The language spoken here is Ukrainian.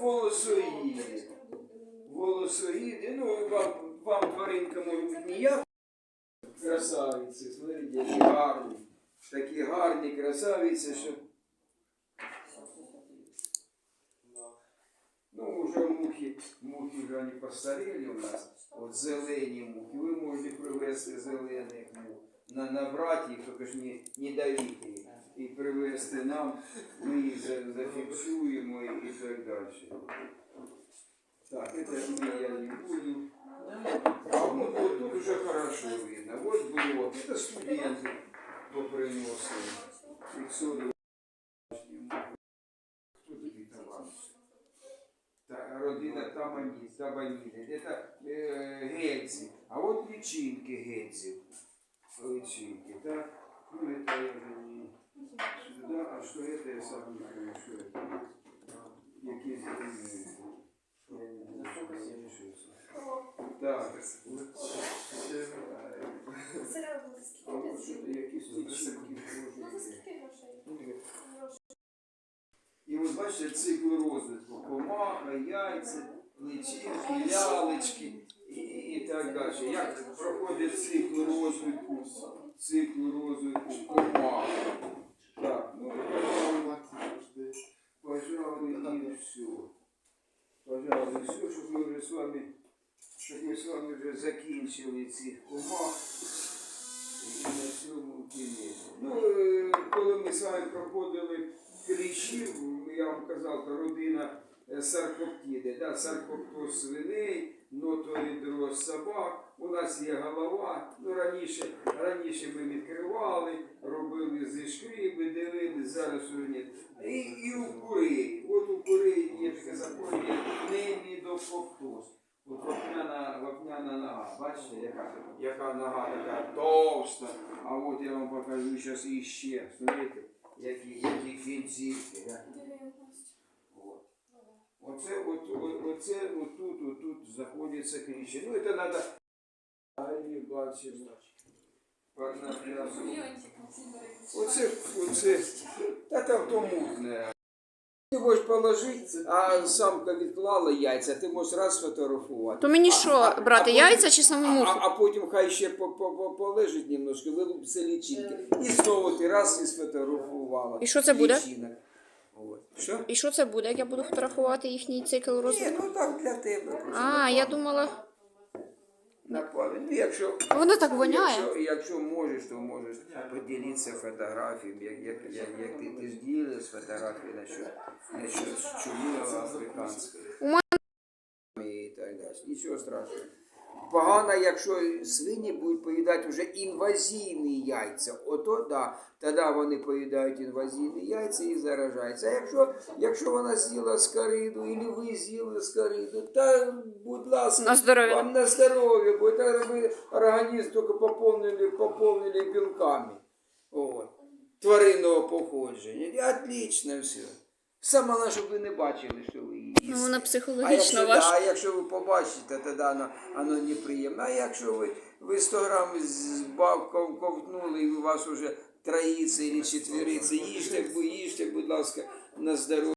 волосоїди. Волосоїди, ну вам, вам тваринка може бути ніяк. Красавиці, смотрите, які гарні. Такі гарні красавиці, що. Ну, уже мухи, мухи вже вони постаріли у нас. От зелені мухи. Ви можете привезти зелених мух На, набрати їх, тільки ж не, не давити їх. І привезти нам, ми їх за- зафіксуємо і, і так далі. Так, это мы я не буду. А вот, вот тут уже хорошо видно. Вот блок. Это студенты поприносили. Фіксують. Хто такий товариш? Та, родина Тамані, Табаніди. Это е, гельзі. А от личинки гельзів. Личинки, так? Ну, это я вже не сюда. А что это я сам не знаю, что это? Які зелені? Я не знаю, я не решился. Так. А вот что-то якісь личинки. І от бачите, цикл розвитку. Комаха, яйця, личинки, лялечки і, і так далі. Як проходить цикл розвитку, І все. Пожалуй, все, щоб ми вже з вами, щоб ми з вами вже закінчили ці комах. І на цьому кінець. Ну, е, коли ми з вами проходили кліщів, я вам казав, то родина е, саркоптіди, да, саркоптоз свиней, ноторідроз собак. У нас є голова. Ну, раніше, раніше ми відкривали, робили зі шкріби, дивились, зараз уже ні. І, і у курей. От у курей є таке захворювання немідофоктоз. От вапняна, вапняна нога, бачите, яка, яка нога така товста. А от я вам покажу зараз іще. Смотрите, які, які кінцівки. Оце, от, от, оце, отут, отут знаходяться кліщі. Ну, це треба... Ай, бачимо. Оце, оце, та. Можеш положити, а самка відклала яйця, ти можеш раз сфотографувати. То мені що, брати а яйця чи саму А, муху? а потім хай ще по- по- по- полежить немножко, вилупиться лічинки. І знову ти раз і сфотографувала. І що це буде? Лічинок. От. Що? І що це буде, як я буду фотографувати їхній цикл Ні, розвитку? ну так для тебе. просто А, я думала, якщо, воно так воняє. якщо, якщо можеш, то можеш поділитися фотографіями, як, як, як, як ти, ти ж ділиш фотографії на що, на що чумі африканської. У мене- І так далі. Нічого страшного. Погано, якщо свині будуть поїдати вже інвазійні яйця. Ото да, тоді вони поїдають інвазійні яйця і заражаються. А якщо, якщо вона з'їла скариду, або ви з'їли скариду, та будь ласка, На здоров'я. вам на здоров'я, бо це ви організм тільки поповнили, поповнили білками. От. Тваринного походження. І Отлично все. Саме щоб ви не бачили, що ви. Ну, вона А якщо, да, важка. а якщо ви побачите, тоді воно, воно неприємно. А якщо ви, ви 100 грам з бабком ковтнули і у вас вже троїться і четвериться, їжте, їжте, будь ласка, на здоров'я.